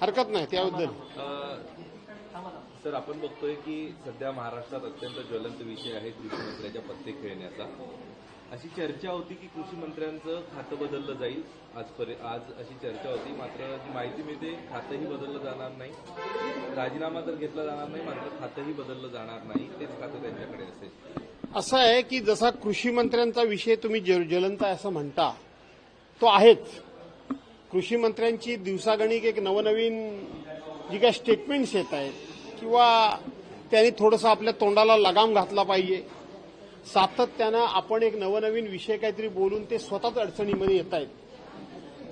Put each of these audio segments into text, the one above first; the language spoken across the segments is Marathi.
हरकत नाही त्याबद्दल. सर आपण बघतोय की सध्या महाराष्ट्रात अत्यंत ज्वलंत विषय आहे कृषी मंत्र्याच्या पत्ते खेळण्याचा. अशी चर्चा होती की कृषी मंत्र्यांचं खातं बदललं जाईल आजपर्यंत आज अशी चर्चा होती. मात्र जी माहिती मिळते खातंही बदललं जाणार नाही. राजीनामा तर घेतला जाणार नाही मात्र खातंही बदललं जाणार नाही. तेच खातं त्यांच्याकडे असेल. असं आहे की जसा कृषी मंत्र्यांचा विषय तुम्ही ज्वलंत आहे असं म्हणता तो आहेच. कृषी मंत्र्यांची दिवसागणिक एक नवनवीन जी काही स्टेटमेंट्स येत आहेत किंवा त्यांनी थोडंसं आपल्या तोंडाला लगाम घातला पाहिजे. सातत्यानं आपण एक नवनवीन विषय काहीतरी बोलून ते स्वतःच अडचणीमध्ये येत आहेत.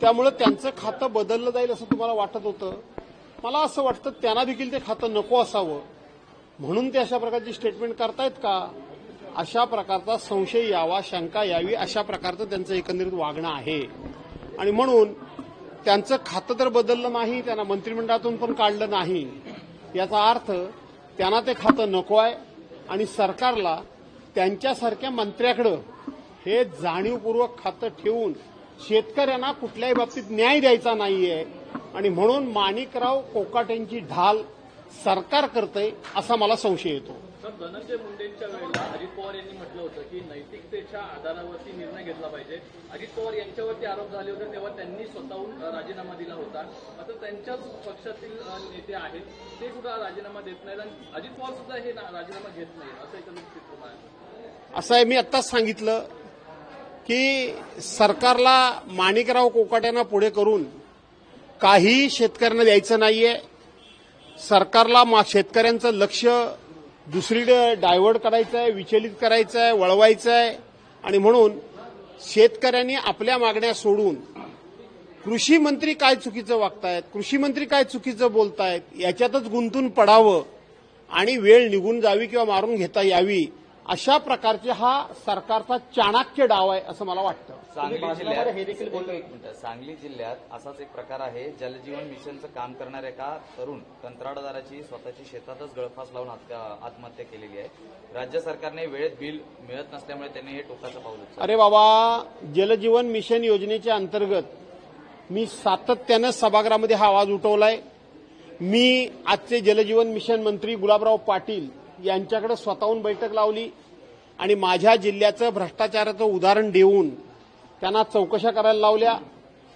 त्यामुळे त्यांचं खातं बदललं जाईल असं तुम्हाला वाटत होतं. मला असं वाटतं त्यांना देखील ते खातं नको असावं. म्हणून ते अशा प्रकारची स्टेटमेंट करतायत का? अशा प्रकारचा संशय यावा शंका यावी अशा प्रकारचं त्यांचं एकंदरीत वागणं आहे. आणि म्हणून त्यांचं खातं तर बदललं नाही त्यांना मंत्रिमंडळातून पण काढलं नाही. याचा अर्थ त्यांना ते खातं नको आहे आणि सरकारला त्यांच्यासारख्या मंत्र्याकडं हे जाणीवपूर्वक खातं ठेवून शेतकऱ्यांना कुठल्याही बाबतीत न्याय द्यायचा नाहीये आणि म्हणून माणिकराव कोकाटेंची ढाल सरकार करतंय असा मला संशय येतो. सर धनंजय मुंडेंच्या वेळेला अजित पवार यांनी म्हटलं होतं की नैतिकतेच्या आधारावरती निर्णय घेतला पाहिजे. अजित पवार यांच्यावरती आरोप झाले होते तेव्हा त्यांनी स्वतःहून राजीनामा दिला होता. आता त्यांच्याच पक्षातील नेते आहेत ते सुद्धा राजीनामा देत नाहीत आणि अजित पवार सुद्धा हे राजीनामा घेत नाही असं एकंदरीत चित्र आहे असं आहे मी आत्ताच सांगितलं की सरकारला माणिकराव कोकाट्यांना पुढे करून काही शेतकऱ्यांना द्यायचं नाहीये. सरकारला शेतकऱ्यांचं लक्ष दुसरीकडे डायव्हर्ट करायचं आहे विचलित करायचं आहे वळवायचं आहे आणि म्हणून शेतकऱ्यांनी आपल्या मागण्या सोडून कृषी मंत्री काय चुकीचं वागतायत कृषी मंत्री काय चुकीचं बोलतायत याच्यातच गुंतून पडावं आणि वेळ निघून जावी किंवा मारून घेता यावी अशा प्रकारचे हा सरकारचा चाणक्य डाव आहे असं मला वाटतं. सांगली जिल्ह्यात एक मिनिट. सांगली जिल्ह्यात असाच एक प्रकार आहे जलजीवन मिशनचं काम करणाऱ्या एका तरुण कंत्राटदाराची स्वतःची शेतातच गळफास लावून आत्म- आत्महत्या केलेली आहे. राज्य सरकारने वेळेत बिल मिळत नसल्यामुळे त्यांनी हे टोकाचं पाऊल उचललं. अरे बाबा जलजीवन मिशन योजनेच्या अंतर्गत मी सातत्यानं सभागृहामध्ये हा आवाज उठवलाय. मी आजचे जलजीवन मिशन मंत्री गुलाबराव पाटील यांच्याकडे स्वतःहून बैठक लावली आणि माझ्या जिल्ह्याचं भ्रष्टाचाराचं उदाहरण देऊन त्यांना चौकशा करायला लावल्या.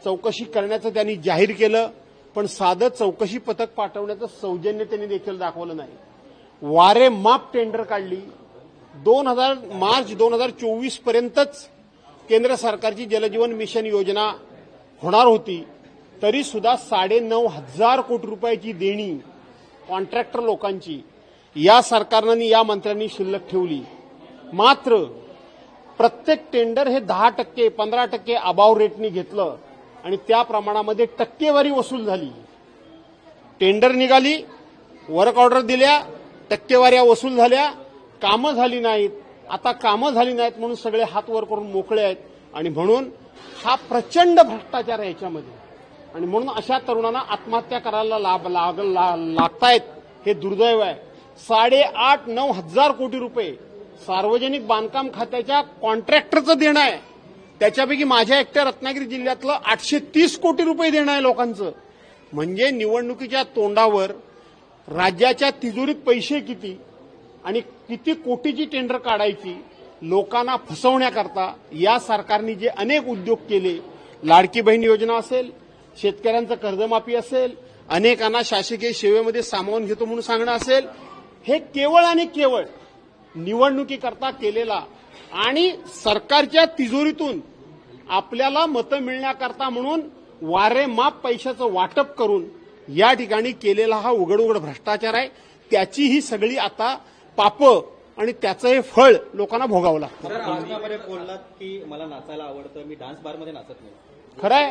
चौकशी करण्याचं त्यांनी जाहीर केलं पण साधं चौकशी पथक पाठवण्याचं सौजन्य त्यांनी देखील दाखवलं नाही. वारे माप टेंडर काढली. दोन हजार मार्च दोन हजार चोवीस पर्यंतच केंद्र सरकारची जलजीवन मिशन योजना होणार होती. तरी सुद्धा साडे नऊ हजार कोटी रुपयाची देणी कॉन्ट्रॅक्टर लोकांची या सरकारनं आणि या मंत्र्यांनी शिल्लक ठेवली. मात्र प्रत्येक टेंडर हे दहा टक्के पंधरा टक्के अबाव रेटनी घेतलं आणि त्या प्रमाणामध्ये टक्केवारी वसूल झाली. टेंडर निघाली वर्क ऑर्डर दिल्या टक्केवाऱ्या वसूल झाल्या कामं झाली नाहीत. आता कामं झाली नाहीत म्हणून सगळे हात वर करून मोकळे आहेत आणि म्हणून हा प्रचंड भ्रष्टाचार आहे याच्यामध्ये. आणि म्हणून अशा तरुणांना आत्महत्या करायला लाभ लाग ला- लागतायत हे दुर्दैव आहे. साडेआठ नऊ हजार कोटी रुपये सार्वजनिक बांधकाम खात्याच्या कॉन्ट्रॅक्टरचं देणं आहे. त्याच्यापैकी माझ्या एकट्या रत्नागिरी जिल्ह्यातलं आठशे तीस कोटी रुपये देणं आहे लोकांचं. म्हणजे निवडणुकीच्या तोंडावर राज्याच्या तिजोरीत पैसे किती आणि किती कोटीची टेंडर काढायची लोकांना फसवण्याकरता या सरकारने जे अनेक उद्योग केले लाडकी बहीण योजना असेल शेतकऱ्यांचं कर्जमाफी असेल अनेकांना शासकीय सेवेमध्ये सामावून घेतो म्हणून सांगणं असेल हे केवळ आणि केवळ निवडणुकीकरता केलेला आणि सरकारच्या तिजोरीतून आपल्याला मतं मिळण्याकरता म्हणून वारेमाप पैशाचं वाटप करून या ठिकाणी केलेला हा उघड उघड भ्रष्टाचार आहे. त्याची ही सगळी आता पापं आणि त्याचं हे फळ लोकांना भोगावं लागतं. बोललात की मला नाचायला आवडतं मी डान्स बारमध्ये नाचत नाही. खरं आहे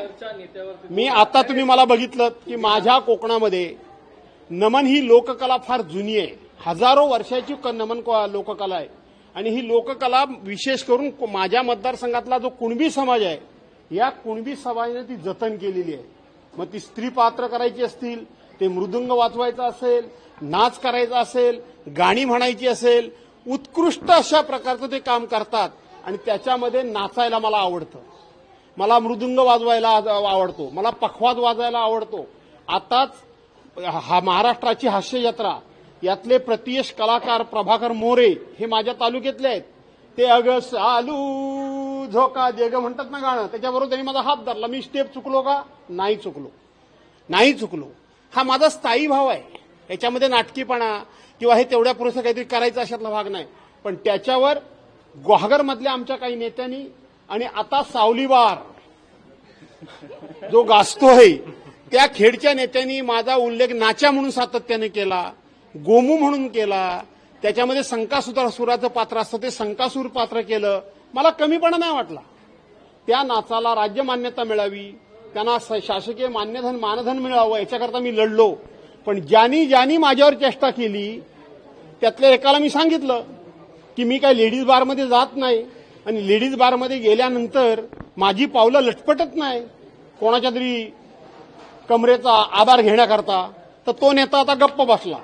मी आता तुम्ही मला बघितलं की माझ्या कोकणामध्ये नमन ही लोककला फार जुनी आहे. हजारो वर्षाची क- नमन लोककला आहे. आणि ही लोककला विशेष करून माझ्या मतदारसंघातला जो कुणबी समाज आहे या कुणबी समाजाने ती जतन केलेली आहे. मग ती स्त्री पात्र करायची असतील ते मृदुंग वाजवायचा असेल नाच करायचा असेल गाणी म्हणायची असेल उत्कृष्ट अशा प्रकारचं ते काम करतात. आणि त्याच्यामध्ये नाचायला मला आवडतं. मला मृदुंग वाजवायला आवडतो. मला पखवाज वाजायला आवडतो. आताच हा महाराष्ट्राची हास्ययात्रा यातले प्रतियश कलाकार प्रभाकर मोरे हे माझ्या तालुक्यातले आहेत. ते अगं सालू झोका दे म्हणतात ना गाणं त्याच्याबरोबर त्यांनी माझा हात धरला. मी स्टेप चुकलो का? नाही चुकलो. नाही चुकलो. हा माझा स्थायी भाव आहे. याच्यामध्ये नाटकीपणा किंवा हे तेवढ्या पुरेसं काहीतरी करायचा अशातला भाग नाही. पण त्याच्यावर ग्वाहागरमधल्या आमच्या काही नेत्यांनी आणि आता सावलीवार जो गाजतोय त्या खेडच्या नेत्यांनी माझा उल्लेख नाच्या म्हणून सातत्याने केला. गोमू म्हणून केला. त्याच्यामध्ये संकासुर सुराचं पात्र असतं. ते संकासूर पात्र केलं. मला कमीपणा नाही वाटला. त्या नाचाला राज्य मान्यता मिळावी. त्यांना स- शासकीय मान्यधन मानधन मिळावं याच्याकरता मी लढलो. पण ज्यांनी ज्यांनी माझ्यावर चेष्टा केली त्यातल्या एकाला मी सांगितलं की मी काय लेडीज बारमध्ये जात नाही. आणि लेडीज बारमध्ये गेल्यानंतर माझी पावलं लटपटत नाही. कोणाच्या तरी कमरेचा आधार घेण्याकरता. तर तो नेता आता गप्प बसला.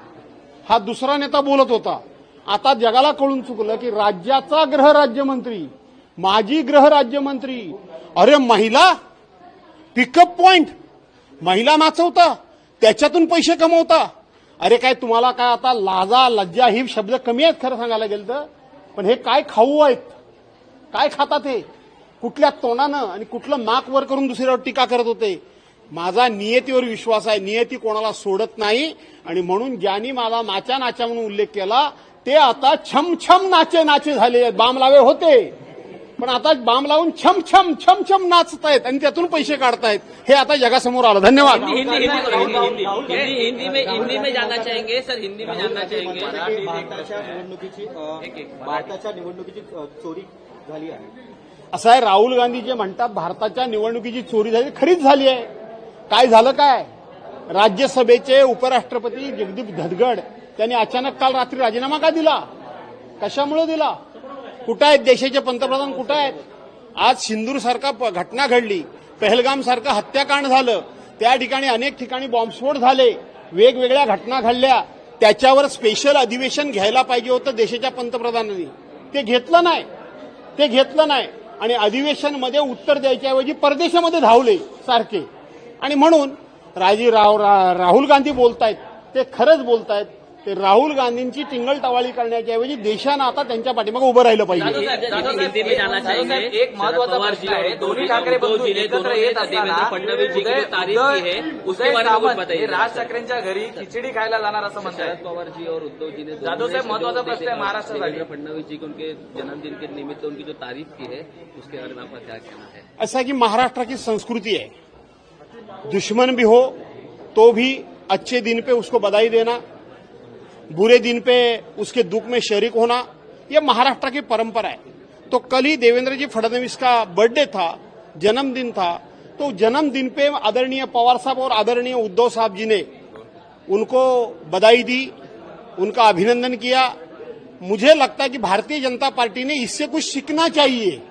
हा दुसरा नेता बोलत होता. आता जगाला कळून चुकलं की राज्याचा गृहराज्यमंत्री माजी गृहराज्यमंत्री अरे महिला पिकअप पॉइंट महिला नाचवता त्याच्यातून पैसे कमवता. अरे काय तुम्हाला काय आता लाजा लज्जा ही शब्द कमी आहेत खरं सांगायला गेलं तर? पण हे काय खाऊ आहेत? काय खातात हे कुठल्या तोंडानं आणि कुठलं नाक वर करून दुसऱ्यावर टीका करत होते? माझा नियतीवर विश्वास आहे. नियती कोणाला सोडत नाही. आणि म्हणून ज्यांनी मला नाचा नाचा म्हणून उल्लेख केला ते आता छम छम नाचे नाचे झाले बाम लावे होते. पण आता बाम लावून छम छम छम छम नाचतायत आणि त्यातून पैसे काढतायत. हे आता जगासमोर आलं. धन्यवाद. हिंदी हिंदी हिंदी हिंदी हिंदी हिंदी. में हिंदी में जानना चाहेंगे सर हिंदी में जानना चाहेंगे. भारताच्या निवडणुकीची अ, भारताच्या निवडणुकीची अ, चोरी झाली आहे. असं आहे राहुल गांधी जे म्हणतात भारताच्या निवडणुकीची चोरी झाली खरीच झाली आहे. काय झालं काय? राज्यसभेचे उपराष्ट्रपती जगदीप धनगड त्यांनी अचानक काल रात्री राजीनामा का दिला? कशामुळे दिला? कुठं आहेत देशाचे पंतप्रधान? कुठं आहेत? आज सिंदूर सारखा प- घटना घडली. पहलगाम सारखं हत्याकांड झालं. त्या ठिकाणी अनेक ठिकाणी बॉम्बस्फोट झाले. वेगवेगळ्या घटना घडल्या. त्याच्यावर स्पेशल अधिवेशन घ्यायला पाहिजे होतं देशाच्या पंतप्रधानांनी. ते घेतलं नाही. ते घेतलं नाही. आणि अधिवेशनमध्ये उत्तर द्यायच्याऐवजी परदेशामध्ये धावले सारखे. आणि म्हणून राजी राव रा- राहुल गांधी बोलतायत ते खरंच बोलतायत. ते राहुल गांधींची टिंगलटवाळी करण्याच्या ऐवजी देशानं आता त्यांच्या पाठीमागे उभं राहिलं पाहिजे. एक महत्त्वाचा प्रश्न आहे. दोन्ही ठाकरे बंधू एकत्र येत असताना उदय- है हे राज ठाकरेंच्या घरी खिचडी खायला जाणार असं म्हणतात शरद पवार जी और उद्धव जी ने दोनों जाधव साहब, महत्त्वाचा प्रश्न है महाराष्ट्रासाठी. देवेंद्र फडणवीस जी के उनके जन्मदिन के निमित्त उनकी जो तारीफ की है उसके बारे में आपका क्या कहना है? ऐसा कि महाराष्ट्र की संस्कृति है दुश्मन भी हो तो भी अच्छे दिन पे उसको बधाई देना, बुरे दिन पे उसके दुख में शरीक होना, यह महाराष्ट्र की परंपरा है। तो कल ही देवेंद्र जी फडणवीस का बर्थडे था, जन्मदिन था तो जन्मदिन पे आदरणीय पवार साहब और आदरणीय उद्धव साहब जी ने उनको बधाई दी, उनका अभिनंदन किया। मुझे लगता है कि भारतीय जनता पार्टी ने इससे कुछ सीखना चाहिए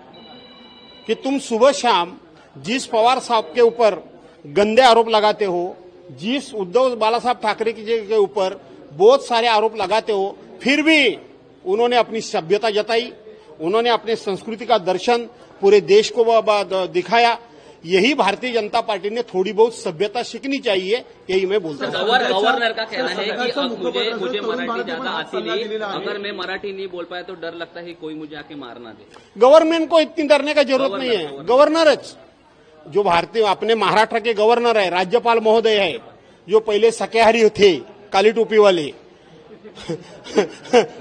कि तुम सुबह शाम जिस पवार साहब के ऊपर गंदे आरोप लगाते हो जिस उद्धव बाला साहब ठाकरे की के ऊपर बहुत सारे आरोप लगाते हो फिर भी उन्होंने अपनी सभ्यता जताई उन्होंने अपने संस्कृति का दर्शन पूरे देश को दिखाया यही भारतीय जनता पार्टी ने थोड़ी बहुत सभ्यता सीखनी चाहिए यही मैं बोलता हूँ गवर- गवर्नर का कहना है कि अब मुझे मुझे मराठी ज़्यादा आती नहीं अगर मैं मराठी नहीं बोल पाया तो डर लगता है कोई मुझे आके मारना दे गवर्नमेंट को इतनी डरने का ज़रूरत नहीं है गवर्नरच जो भारतीय, अपने महाराष्ट्र के गवर्नर है, राज्यपाल महोदय है, जो पहले सकेहारी थे, काली टोपी वाले।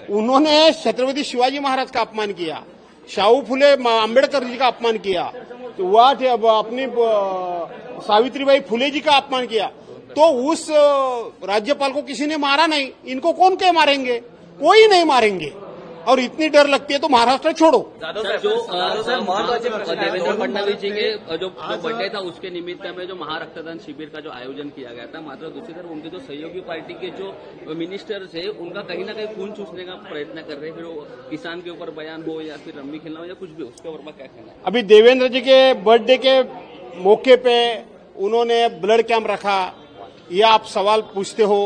उन्होंने छत्रपति शिवाजी महाराज का अपमान किया। शाहू फुले अंबेडकर जी का अपमान किया। तो वह अपनी सावित्रीबाई फुले जी का अपमान किया। तो उस राज्यपाल को किसी ने मारा नहीं। इनको कौन के मारेंगे? कोई नहीं मारेंगे। और इतनी डर लगती है तो महाराष्ट्र छोड़ो। जाधव सर साहेब, जो. देवेंद्र फडणवीस जी के जो जो बर्थडे था उसके निमित्त में जो महारक्तदान शिविर का जो आयोजन किया गया था मात्र दूसरी तरफ़ उनके जो सहयोगी पार्टी के जो मिनिस्टर्स है उनका कहीं ना कहीं खून चूसने का प्रयत्न कर रहे हैं। फिर वो किसान के ऊपर बयान हो या फिर रम्मी खेलना हो या कुछ भी उसके ऊपर क्या कहना है? अभी देवेंद्र जी के बर्थडे के मौके पे उन्होंने ब्लड कैंप रखा। ये आप सवाल पूछते हो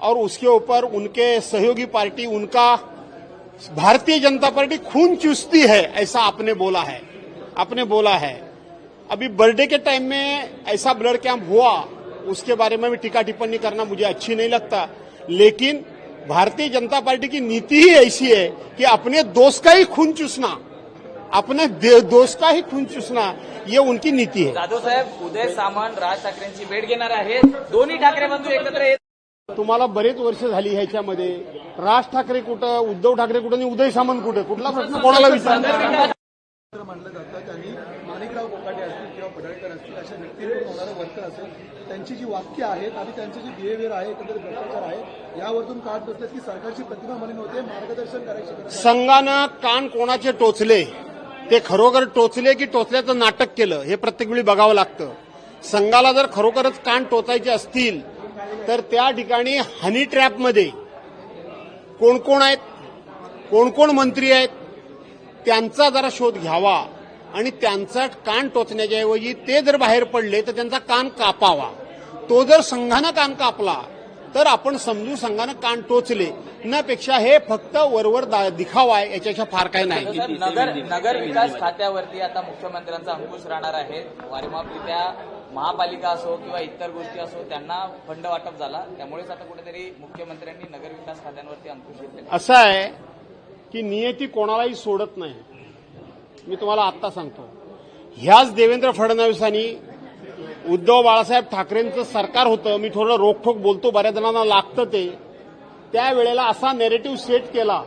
और उसके ऊपर उनके सहयोगी पार्टी उनका भारतीय जनता पार्टी खून चूसती है, ऐसा आपने बोला है। आपने बोला है। अभी बर्थडे के टाइम में ऐसा ब्लड कैंप हुआ, उसके बारे में भी टीका टिप्पणी करना मुझे अच्छी नहीं लगता। लेकिन भारतीय जनता पार्टी की नीति ही ऐसी है कि अपने दोस्त का ही खून चूसना, अपने दोस्त का ही खून चूसना, ये उनकी नीति है। जाधव साहेब, उदय सामंत, राज ठाकरेंची भेट घेणार आहेत. दोन्ही ठाकरे बंधू एकत्र तुम्हाला बरेच वर्ष झाली ह्याच्यामध्ये. राज ठाकरे कुठं उद्धव ठाकरे कुठं आणि उदय सामंत कुठे? कुठला प्रश्न कोणाला विचारणार मानलं जातं त्यांनी माणिकराव कोकाटे असतील किंवा पडळकर असतील अशा व्यक्तींकडून होणारं वर्तन असेल त्यांची जी वाक्य आहेत आणि त्यांचे जे बिहेवियर आहे एकंदरीत भ्रष्टाचार आहे यावरतून काढत बसतात की सरकारची प्रतिमा मलिन होते मार्गदर्शन करायची. संघानं कान कोणाचे टोचले? ते खरोखर टोचले की टोचल्याचं नाटक केलं? हे प्रत्येक वेळी बघावं लागतं. संघाला जर खरोखरच कान टोचायचे असतील तर त्या ठिकाणी हनी ट्रॅपमध्ये कोण कोण आहेत? कोण कोण मंत्री आहेत? त्यांचा जरा शोध घ्यावा. आणि त्यांचा कान टोचण्याच्या ऐवजी ते जर बाहेर पडले तर त्यांचा कान कापावा. तो जर संघानं कान कापला तर आपण समजू संघानं कान टोचले. नपेक्षा हे फक्त वरवर दिखावा आहे याच्यापेक्षा फार काही नाही. नगर नगर विकास खात्यावरती आता मुख्यमंत्र्यांचा अंकुश राहणार आहे. वारेमापरित्या महापालिका असो किंवा इतर गोष्टी असो त्यांना फंड वाटप झाला. त्यामुळेच आता कुठेतरी मुख्यमंत्र्यांनी नगरविकास खात्यांवरती अंकुश घेतले. असं आहे की नियती कोणालाही सोडत नाही. मी तुम्हाला आत्ता सांगतो. ह्याच देवेंद्र फडणवीसांनी उद्धव बाळासाहेब ठाकरेंचं सरकार होतं. मी थोडं रोखोक बोलतो. बऱ्याच जणांना लागतं ते. त्यावेळेला असा नेरेटिव्ह सेट केला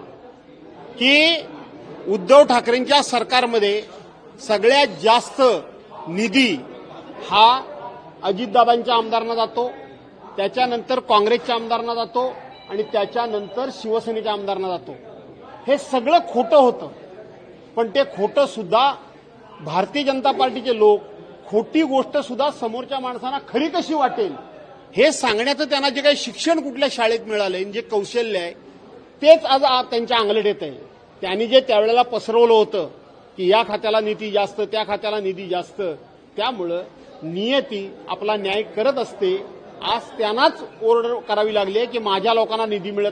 की उद्धव ठाकरेंच्या सरकारमध्ये सगळ्यात जास्त निधी हा अजितदादांच्या आमदारांना जातो त्याच्यानंतर काँग्रेसच्या आमदारांना जातो आणि त्याच्यानंतर शिवसेनेच्या आमदारांना जातो. हे सगळं खोटं होतं. पण ते खोटं सुद्धा भारतीय जनता पार्टीचे लोक खोटी गोष्ट सुद्धा समोरच्या माणसांना खरी कशी वाटेल हे सांगण्याचं त्यांना जे काही शिक्षण कुठल्या शाळेत मिळालंय जे कौशल्य आहे तेच आज त्यांच्या अंगलट येत आहे त्यांनी जे त्यावेळेला पसरवलं होतं की या खात्याला निधी जास्त त्या खात्याला निधी जास्त त्यामुळं नियती आपला न्याय करत असते आज त्यांनाच ओरड करावी लागली आहे की माझ्या लोकांना निधी मिळत